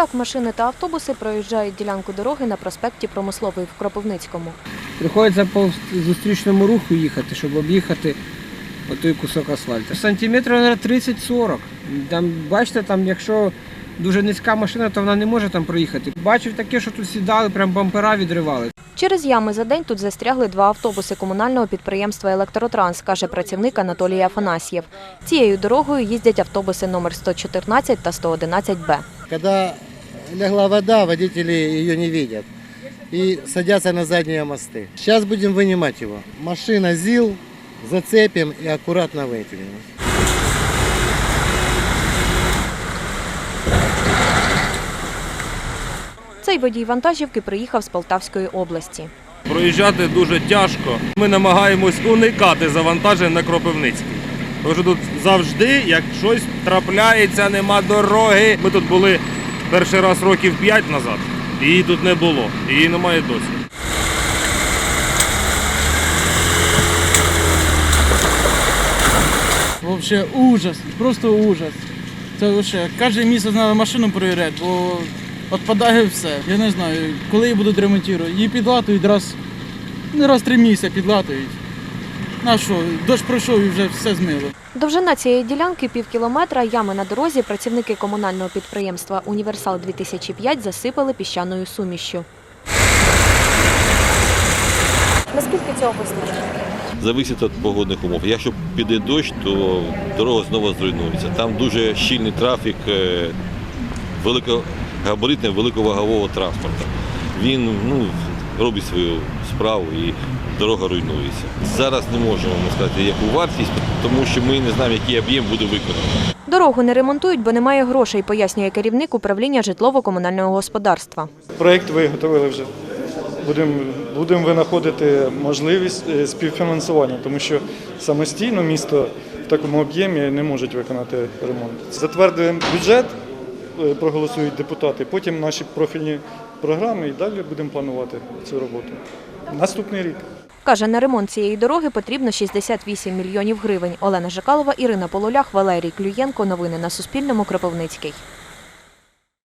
Так машини та автобуси проїжджають ділянку дороги на проспекті Промисловий в Кропивницькому. Приходиться по зустрічному руху їхати, щоб об'їхати отой кусок асфальту. Сантиметрів мабуть, 30-40. Там, бачите, там, якщо дуже низька машина, то вона не може там проїхати. Бачив таке, що тут сідали, прям бампера відривали. Через ями за день тут застрягли два автобуси комунального підприємства Електротранс, каже працівник Анатолій Афанасьєв. Цією дорогою їздять автобуси номер 114 та 111Б. Когда легла вода, водители ее не видят и садятся на задние мосты. Сейчас будем вынимать его. Машина ЗИЛ, зацепим и аккуратно вытянем. Цей водій вантажівки приїхав з Полтавської області. Проїжджати дуже тяжко. Ми намагаємось уникати завантажень на Кропивницький. Тому що тут завжди, як щось трапляється, нема дороги. Ми тут були перший раз років 5 назад. Її тут не було. Її немає досі. Вообще ужас, просто ужас. Це вообще кожен місяць треба машину перевіряти, бо відпадає все. Я не знаю, коли її будуть ремонтувати. Її підлатують раз, ну, раз три місяці підлатують. На що, дощ пройшов і вже все змило. Довжина цієї ділянки пів кілометра. Ями на дорозі працівники комунального підприємства Універсал 2005 засипали піщаною сумішшю. Наскільки цього вистачить? зависить від погодних умов. Якщо піде дощ, то дорога знову зруйнується. Там дуже щільний трафік е, великогабаритного, великовагового транспорту. Він ну, робить свою справу і дорога руйнується. Зараз не можемо ми сказати, яку вартість, тому що ми не знаємо, який об'єм буде виконаний. Дорогу не ремонтують, бо немає грошей, пояснює керівник управління житлово-комунального господарства. Проєкт виготовили вже. Будемо будем винаходити можливість е, співфінансування, тому що самостійно місто в такому об'ємі не може виконати ремонт. Затвердуємо бюджет, проголосують депутати, потім наші профільні програми і далі будемо планувати цю роботу. Наступний рік. Каже, на ремонт цієї дороги потрібно 68 мільйонів гривень. Олена Жикалова, Ірина Полулях, Валерій Клюєнко. Новини на Суспільному. Кропивницький.